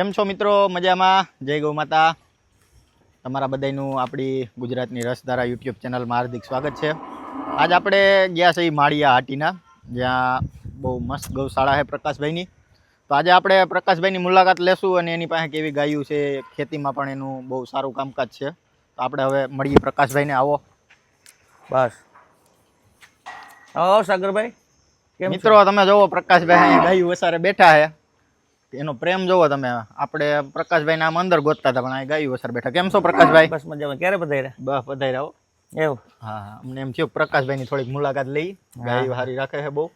કેમ છો મિત્રો? મજામાં? જય ગૌ માતા. તમારા બધાનું આપણી ગુજરાતની રસધારા યુટ્યુબ ચેનલમાં હાર્દિક સ્વાગત છે. આજ આપણે ગયા છે માળિયા હાટીના જ્યાં બહુ મસ્ત ગૌશાળા છે પ્રકાશભાઈની. તો આજે આપણે પ્રકાશભાઈની મુલાકાત લેશું અને એની પાસે કેવી ગાયું છે ખેતીમાં પણ એનું બહુ સારું કામકાજ છે. તો આપણે હવે મળીએ પ્રકાશભાઈને. આવો. બસ. આવો સાગરભાઈ. મિત્રો તમે જોવો પ્રકાશભાઈ અહીંયા ગાયું વસારે બેઠા છે. એનો પ્રેમ જોવો તમે. આપણે પ્રકાશભાઈ આમ અંદર ગોતતા હતા પણ અહીં ગાયું અસર બેઠા. કેમ છો પ્રકાશભાઈ? બસ મજામાં. ક્યારે પધાર્યા? બસ બધાય આવો એવું? હા હા. અમને એમ થયું પ્રકાશભાઈની થોડીક મુલાકાત લઈ. ગાયું હારી રાખે છે બહુ.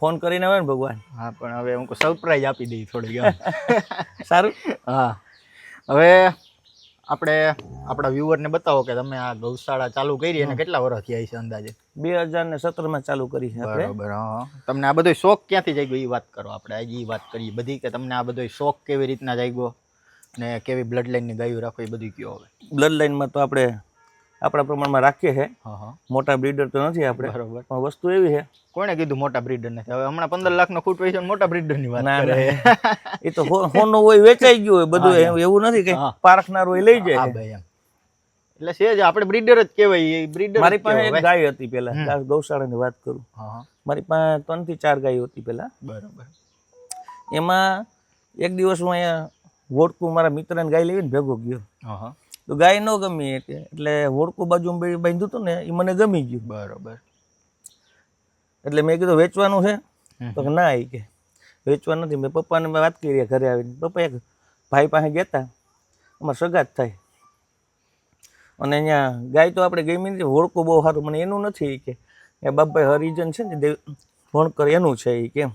ફોન કરીને આવે ને ભગવાન? હા પણ હવે હું સરપ્રાઈઝ આપી દઈ થોડીક. સારું? હા. હવે આપણે આપણા વ્યુઅરને બતાવો કે તમે આ ગૌશાળા ચાલુ કરી અને કેટલા વર્ષ થયા છે અંદાજે? બે હજાર ને સત્તરમાં ચાલુ કરી છે બરાબર તમને આ બધો શોખ ક્યાંથી જાગ્યો? એ વાત કરો આપણે. આજે એ વાત કરીએ. બધી કે તમને આ બધો શોખ કેવી રીતના જાગ્યો? ને કેવી બ્લડ લાઈનની ગાયું રાખો એ બધું કયો હવે? બ્લડ લાઈનમાં તો આપણે આપણા પ્રમાણમાં રાખીએ છે. મોટા બ્રીડર તો નથી આપણે. બરોબર. પણ વસ્તુ એવી છે. કોણે કીધું મોટા બ્રીડર નથી? હવે હમણાં પંદર લાખનો ખૂટ ને મોટા બ્રીડરની વાત ના, કરે. એ તો હોનું હોય વેચાઈ ગયું હોય બધું એવું- નથી કે. પારખનાર હોય લઈ જાય. ભાઈ એમ. એટલે છે જ આપણે બ્રીડર જ કહેવાય બ્રીડર મારી પાસે એક ગાય હતી પેલા ગા- ગૌશાળાની વાત કરું. મારી પાસે ત્રણથી ચાર ગાયો હતી પેલા બરાબર. એમાં એક દિવસ હું અહીંયા વોડકું મારા મિત્રને ગાય લેવીને ભેગો ગયો. તો ગાય ન ગમી એટલે એટલે હોડકું બાજુ બાંધ્યું હતું ને એ મને ગમી ગયું. બરોબર. એટલે મેં કીધું વેચવાનું છે. તો ના એ કે વેચવા નથી. મેં પપ્પાને વાત કરી ઘરે આવીને. પપ્પા એક ભાઈ પાસે ગયા હતા અમારે સગાત થાય. અને અહીંયા ગાય તો આપણે ગમી નથી હોડકું બહુ સારું મને એનું નથી કે. એ બાપભાઈ હરિજન છે ને દેવ ભણકર એનું છે એ કેમ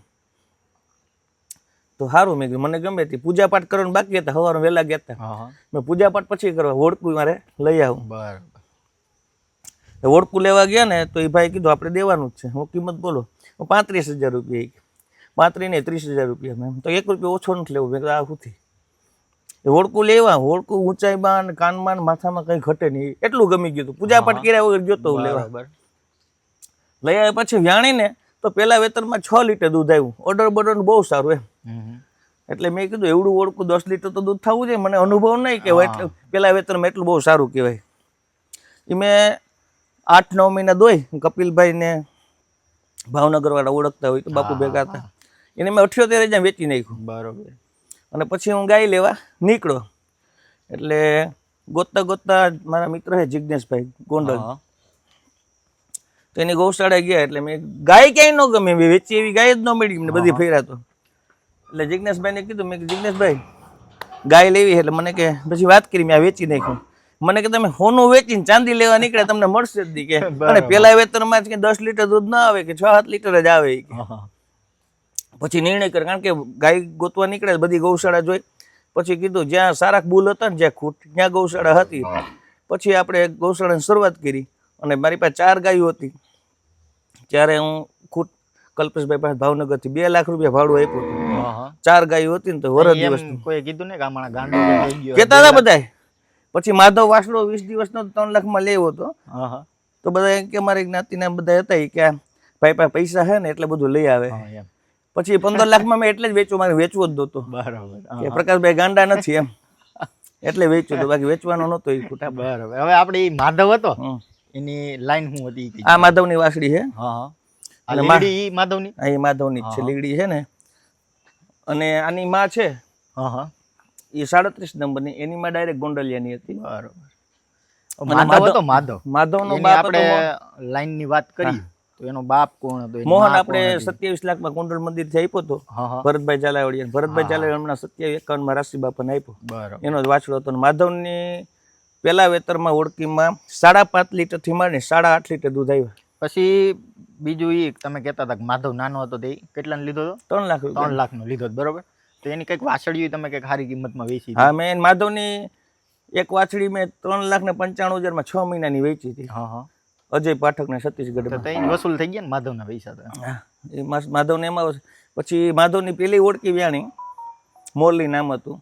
તો સારું મેં મને ગમે તે પૂજા પાઠ કરવાનું બાકી હતા સવારે વહેલા ગયા હતા. મેં પૂજા પાઠ પછી કરવા હોળકું મારે લઈ આવું. બરાબર. હોળકું લેવા ગયા ને તો એ ભાઈ કીધું આપણે દેવાનું જ છે. હું કિંમત બોલો હું પાંત્રીસ હજાર રૂપિયા. પાંત્રીસ ને ત્રીસ હજાર રૂપિયા મેં. તો એક રૂપિયા ઓછો નથી લેવું મેં આ સુથી એ ઓળખું લેવા હોડકું ઊંચાઈમાં ને કાનમાં માથામાં કંઈ ઘટે નહીં. એટલું ગમી ગયું હતું પૂજાપાઠ કર્યા વગર જોતો હું લેવા. લઈ આવ્યા પછી વ્યાણીને તો પેલા વેતરમાં છ લીટર દૂધ આવ્યું ઓર્ડર બોર્ડર બહુ સારું એમ. એટલે મેં કીધું એવડું ઓળખું દસ લીટર તો દૂધ થવું જોઈએ. મને અનુભવ નહીં કે એટલે પેલા વેતરમાં એટલું બહુ સારું કહેવાય. એ મેં આઠ નવ મહિના દોઈ કપિલભાઈ ને ભાવનગર વાળા ઓળખતા હોય તો બાપુ ભેગા હતા. એને મેં અઠ્યોતેર હજાર વેચી નાખ્યું. બરોબર. અને પછી હું ગાય લેવા નીકળ્યો એટલે ગોતતા ગોતતા મારા મિત્ર છે જિજ્ઞેશભાઈ ગોંડલ. તો એની ગૌશાળા ગયા એટલે મેં ગાય ક્યાંય ન ગમે મેં વેચી એવી ગાય જ ન મળી. મને બધી ફેરા તો એટલે જિજ્ઞેશભાઈને કીધું મેં જિજ્ઞેશભાઈ ગાય લેવી એટલે મને કે પછી વાત કરી મેં આ વેચી નાખ્યું. મને કે તમે હોનું વેચીને ચાંદી લેવા નીકળે તમને મળશે જ નહીં. કે અને પેલા વેતનમાં જ કે દસ લીટર દૂધ ના આવે કે છ સાત લીટર જ આવે. કે. હા હા પછી નિર્ણય કરે કારણ કે ગાય ગોતવા નીકળે બધી ગૌશાળા જોઈ. પછી કીધું જ્યાં સારા બુલ હતા ને જ્યાં ખૂટ ત્યાં ગૌશાળા હતી. પછી આપણે ગૌશાળાની શરૂઆત કરી અને મારી પાસે ચાર ગાયો હતી. ત્યારે હું ખૂટ કલ્પેશભાઈ પાસે ભાવનગરથી બે લાખ રૂપિયા ભાડું આપ્યું હતું. હા હા. ચાર ગાયો હતી ને તો વરદ દિવસ કોઈ કીધું ને કે આમાં ગાંડો કે થઈ ગયો. કહેતા હતા બધાય? પછી માધવ વાસડો વીસ દિવસનો ત્રણ લાખમાં લેવો હતો. હા હા. તો બધા કે મારી જ્ઞાતિના બધા હતા કે ભાઈ પાસે પૈસા છે ને એટલે બધું લઈ આવે. હા પછી પંદર લાખમાં મેં એટલે જ વેચવું મારે વેચવું જ દોતો બરાબર. પ્રકાશભાઈ ગાંડા નથી એમ. એટલે વેચ્યું તો બાકી વેચવાનો નહોતો એ ખોટા. બરાબર. હવે આપણે એ માધવ હતો? એની લાઈન શું હતી આ માધવની વાસડી છે. હા હા. અને ઈ માધવની? આ એ માધવની જ છે લીગડી છે ને. અને આની માં છે. હા હા. એ સાડત્રીસ નંબરની એની માં ડાયરેક્ટ ગોંડલિયાની હતી. બરાબર. માધવ હતો માધવ. માધવનો બાપ આપણે હતો લાઈનની વાત કરી તો એનો બાપ કોણ હતો? મોહન આપણે? સત્યાવીસ લાખમાં ગોંડલ મંદિરથી આપ્યો હતો ભરતભાઈ ચાલાવડિયા ભરતભાઈ ચાલાવડિયા હમણાં સત્યાવીસ એકાવનમાં રાશિ બાપાને આપ્યો બરાબર. એનો જ વાછડો હતો માધવની પેલા વેતરમાં ઓળખીમાં સાડા પાંચ લીટરથી માંડી સાડા આઠ લીટર દૂધ આવ્યું પછી બીજું એ તમે કહેતા હતા કે માધવ નાનો હતો તે કેટલા કેટલાનો લીધો હતો? ત્રણ લાખ ત્રણ ત્રણ લાખનો લીધો હતો બરોબર? તો એની કંઈક વાસળીઓ તમે કંઈક સારી કિંમતમાં વેચી હા મેં માધવની એક વાછડી મેં ત્રણ લાખ ને પંચાણું હજારમાં છ મહિનાની વેચી હતી. હા હા. અજય પાઠક ને છત્તીસગઢમાં. વસૂલ થઈ ગયા ને માધવના પૈસા તો? એ માધવને એમાં પછી માધવની પેલી ઓળખી વ્યાણી મોરલી નામ હતું.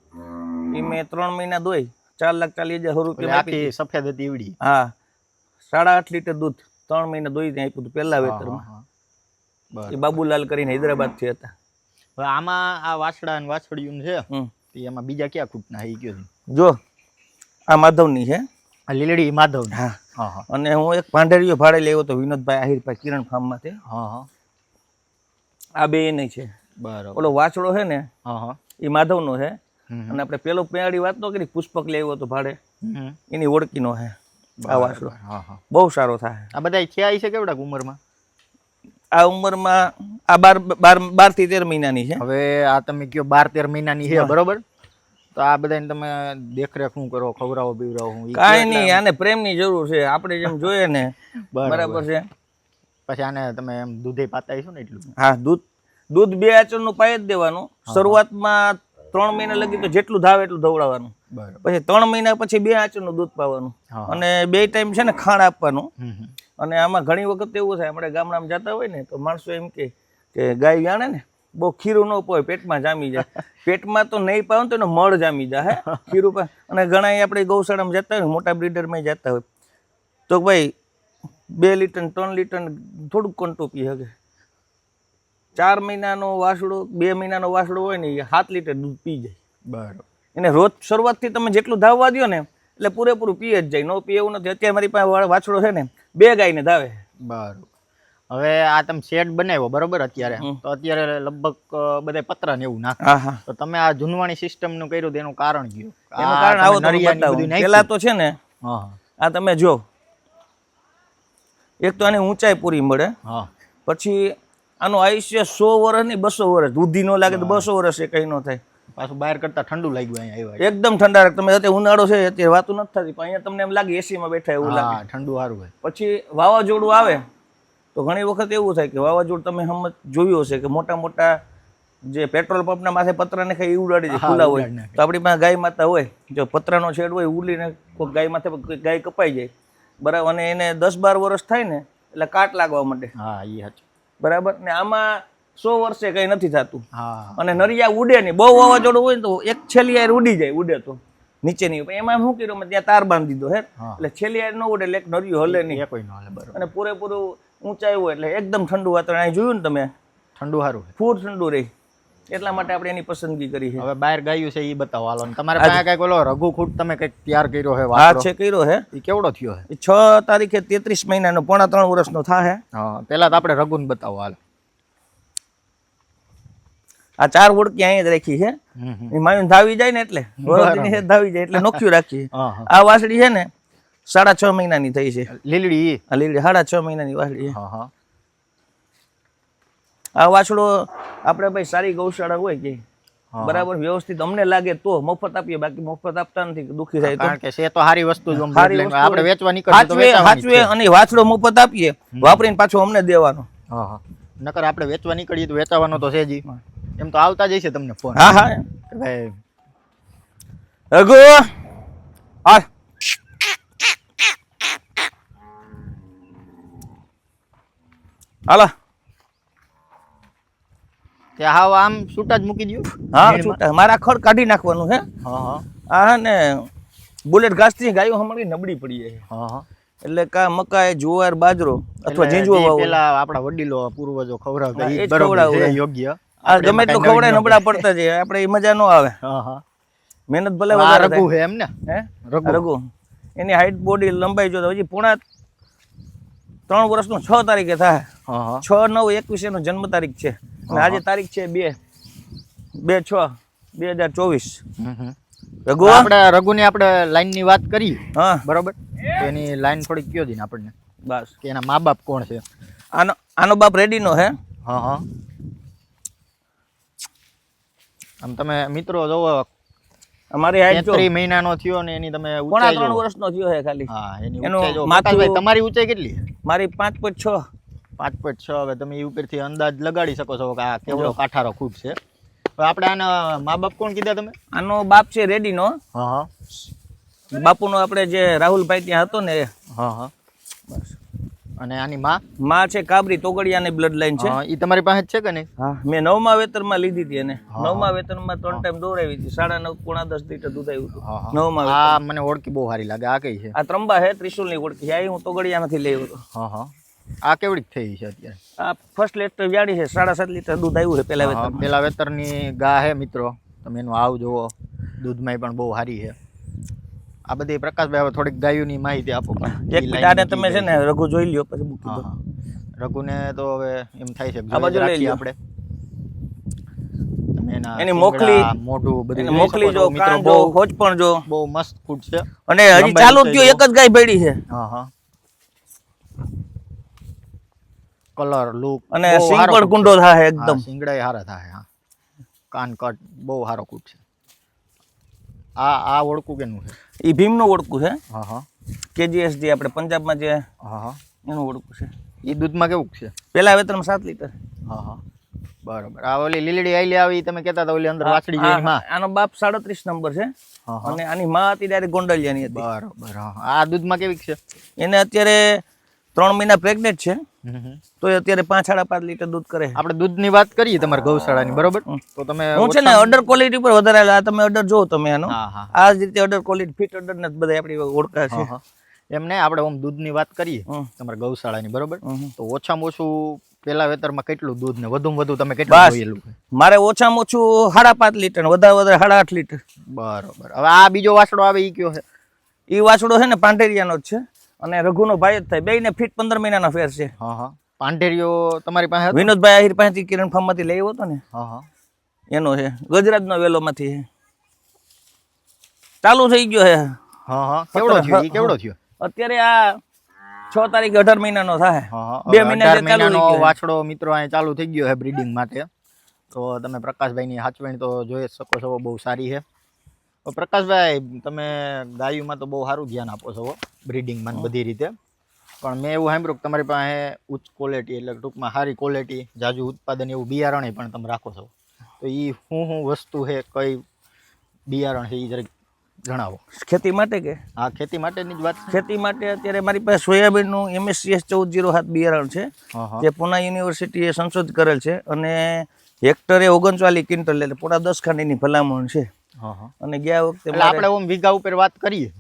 એ મેં ત્રણ મહિના દોઈ ચાર લાખ ચાલીસ હજાર રૂપિયા આપી સફેદ હતી એવડી હા સાડા આઠ લીટર દૂધ ત્રણ મહિના દોઈ આપ્યું હતું પહેલા વેતરમાં. એ બાબુલાલ કરીને હૈદરાબાદથી હતા. હવે આમાં આ વાછડા અને વાછડિયું છે. એમાં બીજા ક્યાં ખૂટના? એ ગયો જો આ માધવની છે. લીલડી માધવ હા. અને હું એક પાંડેરીઓ ભાડે લેવો તો વિનોદભાઈ આહિરભાઈ કિરણ ફાર્મમાંથી. હા હા. આ બે નહીં છે. બરાબર. ઓલો વાછડો છે ને હા હા. એ માધવનો છે. અને આપણે પેલો પેયાળી વાત તો કરી પુષ્પક લેવો તો ભાડે. એની ઓળખીનો છે આ વાછડો. હા હા. બહુ સારો થાય. આ બધા થયા છે કેવડાક ઉંમરમાં? આ ઉંમરમાં આ બાર બાર બારથી તેર મહિનાની છે. હવે આ તમે કયો બાર તેર મહિનાની છે બરોબર? તો આ બધાને તમે દેખરેખ શું કરો ખવડાવો પીવડાવો હું કાંઈ નહીં આને પ્રેમની જરૂર છે આપણે જેમ જોઈએ ને બરાબર. છે. પછી આને તમે એમ દૂધે પાતા ને એટલું? હા દૂધ દૂધ બે આચરનું પાઈ જ દેવાનું. શરૂઆતમાં ત્રણ મહિના લગી તો જેટલું ધાવે એટલું ધવડાવવાનું. પછી ત્રણ મહિના પછી બે આચરનું દૂધ પાવાનું. અને બે ટાઈમ છે ને ખાણ આપવાનું. અને આમાં ઘણી વખત એવું થાય આપણે ગામડામાં જતા હોય ને તો માણસો એમ કે કે ગાય જાણે ને બહુ ખીરું ન પોય પેટમાં જામી જાય. પેટમાં તો નહીં પાવ તો એનો મળ જામી જાય હે? ખીરું પા અને ઘણા આપણે ગૌશાળામાં જતા હોય મોટા બ્રીડરમાં જતા હોય. તો ભાઈ બે લીટર ત્રણ લીટર થોડુંક કંટો પી શકે ચાર મહિનાનો વાસડો બે મહિનાનો વાસડો હોય ને એ સાત લીટર દૂધ પી જાય. બરાબર. એને રોજ શરૂઆતથી તમે જેટલું ધાવવા દો ને એટલે પૂરેપૂરું પીએ જ જાય. ન પી એવું નથી. અત્યારે મારી પાસે વાછડો છે ને બે ગાયને ધાવે. બરાબર. હવે આ તમે શેડ બનાવ્યો બરોબર અત્યારે. તો અત્યારે લગભગ બધે પતરા ને એવું નાખે તો તમે આ જૂનવાણી સિસ્ટમનું કર્યું તેનું કારણ કયું? એનું કારણ આવો બધું પેલા તો છે ને આ તમે જો. એક તો આની ઊંચાઈ પૂરી મળે. પછી આનું આયુષ્ય સો વર્ષ નહીં બસો વર્ષ દૂધી ન લાગે તો બસો વર્ષ એ કઈ ન થાય. પાછું બહાર કરતા ઠંડુ લાગ્યું અહીંયા આવ્યા એકદમ ઠંડા તમે અત્યારે ઉનાળો છે અત્યારે વાતું નથી થતી પણ અહીંયા તમને એમ લાગે એસીમાં બેઠા એવું લાગે. ઠંડુ સારું હોય. પછી વાવાઝોડું આવે તો ઘણી વખત એવું થાય કે વાવાઝોડું તમે હમ જોયું હશે કે મોટા મોટા જે પેટ્રોલ પંપના માથે પતરા ને ખાઈ ઉડાડી જાય ખુલ્લા હોય. તો આપણી પાસે ગાય માતા હોય જો પતરાનો છેડ હોય ઉડીને કોઈ ગાય માથે ગાય કપાઈ જાય. બરાબર અને એને દસ બાર વર્ષ થાય ને એટલે કાટ લાગવા માંડે. હા એ સાચું બરાબર ને આમાં સો વર્ષે કંઈ નથી થતું. અને નરિયા ઉડે નહીં. બહુ વાવાઝોડું હોય ને તો એક છેલ્લી યાર ઉડી જાય ઉડે તો. નીચેની એમાં શું કર્યું? ત્યાં તાર બાંધી દીધો હે? એટલે છેલ્લી યાર ન ઉડે એટલે એક નરિયું હલે નહીં. કોઈ ન હાલે બરોબર. અને પૂરેપૂરું ઊંચાઈ હોય એટલે એકદમ ઠંડુ વાતાવરણ. અહીં જોયું ને તમે? ઠંડુ સારું ફૂર ઠંડુ રહે. એટલા માટે આપણે એની પસંદગી કરી છે. હવે બહાર ગાયું છે એ બતાવો હાલો. તમારે પાસે કંઈક ઓલો રઘુ ખૂટ તમે કંઈક તૈયાર કર્યો છે આ છે કર્યો છે એ કેવડો થયો છે? છ તારીખે તેત્રીસ મહિનાનો પોણા ત્રણ વર્ષનો થાય હા. પેલા તો આપણે રઘુને બતાવો હાલ. આ ચાર ઓળકી અહીંયા જ રાખી છે. માયું ધાવી જાય ને એટલે. ધાવી જાય એટલે નોખ્યું રાખીએ. હા હા. આ વાસળી છે ને સાડા છ મહિનાની થઈ છે. લીલડી? લીલડી લીલી સાડા છ મહિનાની વાસળી હા હા. આ વાછડો આપણે ભાઈ સારી ગૌશાળા હોય કે બરાબર વ્યવસ્થિત અમને લાગે તો મફત આપીએ બાકી મફત આપતા નથી દુખી થાય કારણ કે છે તો સારી વસ્તુ જ આપણે વેચવા નીકળીએ તો હાચવે અને વાછડો મફત આપીએ વાપરીને પાછો અમને દેવાનો. હા હા. નકર આપણે વેચવા નીકળીએ તો વેચાવાનો તો છે જ. એમ તો આવતા જ છે તમને ફોન. હા હા. ભાઈ. રઘુ હાલ. હાલો. તે હાવ આમ છૂટા જ મૂકી દો હા છૂટા મારા ખડ કાઢી નાખવાનું હે. હા હા. ને બુલેટ ઘાસથી ગાયો હમણાં નબળી પડી જાય હા હા. એટલે કા મકાઈ જુવાર બાજરો અથવા ઝીંઝવો વાવો. પેલા આપણા વડીલો પૂર્વજો ખવડાવતા એ બરોબર ખવડાવવું. યોગ્ય. આ ગમે એટલું ખવડાય નબળા પડતા જાય આપણે એ મજા ન આવે. હા હા. મહેનત ભલે વધારે રઘુ છે એમ ને હે? રઘુ. એની હાઈટ બોડી લંબાઈ જો તો હજી પોણા ત્રણ વર્ષનો છ તારીખે થાય. છ નવ એકવીસ એનો જન્મ તારીખ છે. અને આજે તારીખ છે બે. બે છ બે હજાર ચોવીસ. રઘુ? આપણે રઘુની આપણે લાઈનની વાત કરી હા. બરોબર? એની લાઈન થોડીક કયો દીને આપણને? બસ. કે એના મા બાપ કોણ છે? આનો આનો બાપ રેડીનો હે? હા હા. આમ તમે મિત્રો જોવો અમારી હાઈટ જો. તેત્રીસ મહિનાનો થયો ને એની તમે ઊંચાઈ ત્રણ જોવો. વર્ષનો થયો હે ખાલી. હા એની ઊંચાઈ જો માતાભાઈ તમારી ઊંચાઈ કેટલી? મારી પાંચ પોઈન્ટ છ. પાંચ પોઈન્ટ છ. હવે તમે એ ઉપરથી અંદાજ લગાડી શકો છો કે આ કેવડો કાઠારો ખૂબ છે. હવે આપણે આના મા બાપ કોણ કીધા તમે? આનો બાપ છે રેડીનો. હા હા. બાપુનો આપણે જે રાહુલભાઈ ત્યાં હતો ને એ. હા હા. અને આની માં? માં છે કાબરી તોગડિયાની બ્લડ લાઈન છે. એ તમારી પાસે છે કે નહીં? હા મેં નવમા વેતરમાં લીધી હતી એને. નવમા વેતનમાં ત્રણ ટાઈમ દોરાવી હતી. સાડા નવ પોણા દસ લીટર દૂધ આવ્યું હતું. નવમા આ મને ઓળખી બહુ સારી લાગે. આ કઈ છે? આ ત્રંબા હે ત્રિશુલની ઓળખી. આ હું તોગડિયા લેવો લેવું હા હા. આ કેવડી થઈ છે અત્યારે? આ ફર્સ્ટ લેટર વ્યાડી છે. સાડા સાત લીટર દૂધ આવ્યું છે પેલા વેતર વેતનમાં પેલા વેતરની ગા હે મિત્રો. તમે એનું આવ જુઓ. દૂધમાં પણ બહુ સારી છે. આ બધી પ્રકાશભાઈ હવે થોડીક ગાયોની માહિતી આપો. એક મિનિટ તમે છે ને રઘુ જોઈ લ્યો પછી મૂકી દો. રઘુને તો હવે એમ થાય છે આ બાજુ લઈ આપણે. એની મોકલી, મોઢું બધું મોકલી જો જો હોજ પણ જો. બહુ મસ્ત ફૂડ છે. અને હજી ચાલુ થયો એક જ ગાય ભેડી છે. હા હા. કલર લુક અને સિંગ પણ કુંડો થાય એકદમ. સિંગડાય સારા થાય હા. કાન કટ બહુ સારો કૂટ છે. આ આ ઓળખું કેનું છે? એ ભીમનું ઓળખું છે. હા હા. કેજીએસ જે આપણે પંજાબમાં જે હા હા. એનું ઓળખું છે. એ દૂધમાં કેવું છે? પેલા વેતનમાં સાત લીટર. હા હા. બરાબર. આ ઓલી લીલડી આઈલી આવી તમે કહેતા હતા ઓલી અંદર વાછડી જેવી માં આનો બાપ સાડત્રીસ નંબર છે. અને આની માં હતી ડાયરેક્ટ ગોંડલિયાની હતી. બરાબર હા. આ દૂધમાં કેવી છે? એને અત્યારે ત્રણ મહિના પ્રેગ્નેન્ટ છે. તો એ અત્યારે પાંચ સાડા પાંચ લીટર દૂધ કરે આપણે દૂધની વાત કરીએ તમારી ગૌશાળાની બરોબર? તો તમે હું છે ને અડર ક્વોલિટી પર વધારે આ તમે અડર જો તમે આનો. આ જ રીતે અડર ક્વોલિટી ફિટ અડર ને બધા આપણી ઓળખા છે. એમને આપણે ઓમ દૂધની વાત કરીએ તમારી ગૌશાળાની બરોબર? તો ઓછામાં ઓછું પેલા વેતરમાં કેટલું દૂધ ને વધુમાં વધુ તમે કેટલું. જોયેલું મારે ઓછામાં ઓછું સાડા પાંચ લીટર વધારે વધારે સાડા આઠ લીટર. બરોબર. હવે આ બીજો વાસડો આવે એ કયો છે? એ વાસડો છે ને પાંઢેરિયાનો જ છે. અને રઘુનો ભાઈ જ થાય. બેયને ફીટ પંદર મહિનાનો ફેર છે. હા હા. પાંઢેરીઓ તમારી પાસે? વિનોદભાઈ આહિર પાસેથી કિરણ ફાર્મમાંથી લઈ આવ્યો હતો ને? હા હા. એનો છે. ગુજરાતનો વેલોમાંથી છે. ચાલુ થઈ ગયો છે. હા હા. કેવડો થયો? કેવડો થયો? અત્યારે આ છ તારીખ અઢાર મહિનાનો થાય. બે મહિના. વાછડો મિત્રો અહીં ચાલુ થઈ ગયો છે બ્રીડિંગ માટે. તો તમે પ્રકાશભાઈની હાચવણી તો જોઈ શકો છો બહુ સારી છે. પ્રકાશભાઈ તમે ગાયુંમાં તો બહુ સારું ધ્યાન આપો છો બ્રીડિંગમાં બધી રીતે. પણ મેં એવું સાંભળ્યું કે તમારી પાસે ઉચ્ચ ક્વોલિટી એટલે ટૂંકમાં સારી ક્વોલિટી જાજુ ઉત્પાદન એવું બિયારણ પણ તમે રાખો છો. તો એ શું શું વસ્તુ છે કઈ બિયારણ છે એ જરાક જણાવો. ખેતી માટે કે? હા ખેતી માટેની જ વાત ખેતી માટે અત્યારે મારી પાસે સોયાબીનનું એમએસસીએસ ચૌદ જીરો સાત બિયારણ છે જે પુના યુનિવર્સિટીએ સંશોધિત કરેલ છે અને હેક્ટરે ઓગણચાલીસ ક્વિન્ટલ એટલે પોણા દસ ખાંડીની ભલામણ છે. અને ગયા વખતે આપણે ઓમ વીઘા ઉપર વાત કરીએ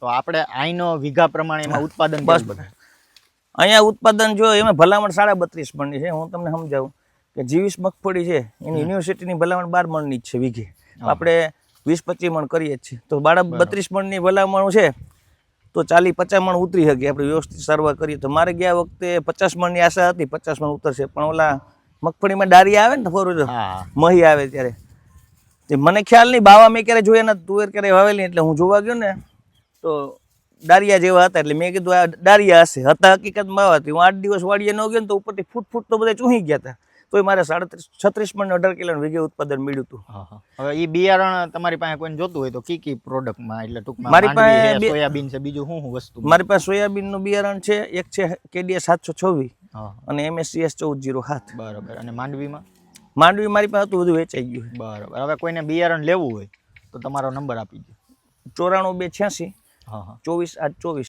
તો આપણે આઈનો વીઘા પ્રમાણે એમાં ઉત્પાદન બસ બધા. અહીંયા ઉત્પાદન જો એમાં ભલામણ સાડા બત્રીસ મણની છે. હું તમને સમજાવું કે જીવીસ મગફળી છે એની યુનિવર્સિટીની ભલામણ બાર મણની જ છે વીઘે. આપણે વીસ પચીસ મણ કરીએ જ છીએ. તો બાળક બત્રીસ મણની ભલામણ છે તો ચાલી પચાસ મણ ઉતરી શકે. આપણે વ્યવસ્થિત સારવાર કરીએ. તો મારે ગયા વખતે પચાસ મણની આશા હતી પચાસ મણ ઉતરશે. પણ ઓલા મગફળીમાં ડારી આવે ને ફોર હા. મહી આવે ત્યારે. તે મને ખ્યાલ નહીં બાવા મેં ક્યારે જોયા નથી તુવેર ક્યારે વાવેલી એટલે હું જોવા ગયો ને તો ડારિયા જેવા હતા એટલે મેં કીધું આ ડારિયા હશે. હતા હકીકતમાં હતી. હું આઠ દિવસ વાડીએ ન ગયો ને તો ઉપરથી ફૂટ ફૂટ તો બધા ચૂહી ગયા હતા. તોય મારે સાડત્રીસ છત્રીસ મણ અઢાર કિલોનું વીઘે ઉત્પાદન મળ્યું હતું. હવે એ બિયારણ તમારી પાસે કોઈને જોતું હોય તો કી કી પ્રોડક્ટમાં એટલે ટૂંકમાં મારી પાસે સોયાબીન છે બીજું શું શું વસ્તુ? મારી પાસે સોયાબીનનું બિયારણ છે એક છે કેડીએસ સાતસો છવ્વીસ અને એમએસસીએસ ચૌદ જીરો સાત. બરાબર. અને માંડવીમાં? માંડવી મારી પાસે હતું બધું વેચાઈ ગયું બરાબર. હવે કોઈને બિયારણ લેવું હોય તો તમારો નંબર આપી દો ચોરાણું બે છ્યાસી હા હા. ચોવીસ આઠ ચોવીસ.